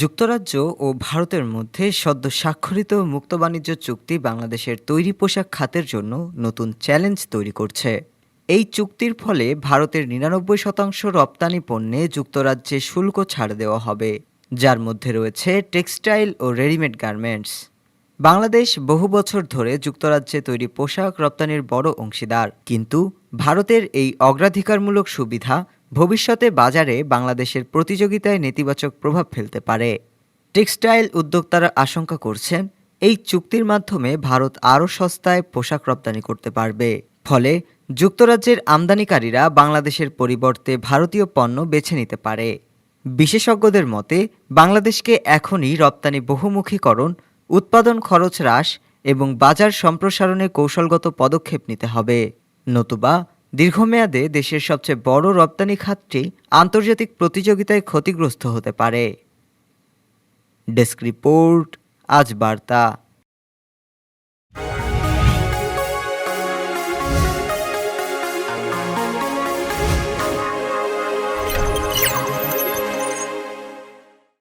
যুক্তরাজ্য ও ভারতের মধ্যে সদ্য স্বাক্ষরিত মুক্ত বাণিজ্য চুক্তি বাংলাদেশের তৈরি পোশাক খাতের জন্য নতুন চ্যালেঞ্জ তৈরি করছে। এই চুক্তির ফলে ভারতের নিরানব্বই শতাংশ রপ্তানি পণ্যে যুক্তরাজ্যে শুল্ক ছাড় দেওয়া হবে, যার মধ্যে রয়েছে টেক্সটাইল ও রেডিমেড গার্মেন্টস। বাংলাদেশ বহু বছর ধরে যুক্তরাজ্যে তৈরি পোশাক রপ্তানির বড় অংশীদার, কিন্তু ভারতের এই অগ্রাধিকারমূলক সুবিধা ভবিষ্যতে বাজারে বাংলাদেশের প্রতিযোগিতায় নেতিবাচক প্রভাব ফেলতে পারে। টেক্সটাইল উদ্যোক্তারা আশঙ্কা করছেন, এই চুক্তির মাধ্যমে ভারত আরও সস্তায় পোশাক রপ্তানি করতে পারবে। ফলে যুক্তরাজ্যের আমদানিকারীরা বাংলাদেশের পরিবর্তে ভারতীয় পণ্য বেছে নিতে পারে। বিশেষজ্ঞদের মতে, বাংলাদেশকে এখনই রপ্তানি বহুমুখীকরণ, উৎপাদন খরচ হ্রাস এবং বাজার সম্প্রসারণে কৌশলগত পদক্ষেপ নিতে হবে। নতুবা দীর্ঘমেয়াদে দেশের সবচেয়ে বড় রপ্তানি খাতটি আন্তর্জাতিক প্রতিযোগিতায় ক্ষতিগ্রস্ত হতে পারে। ডেস্ক রিপোর্ট, আজ বার্তা।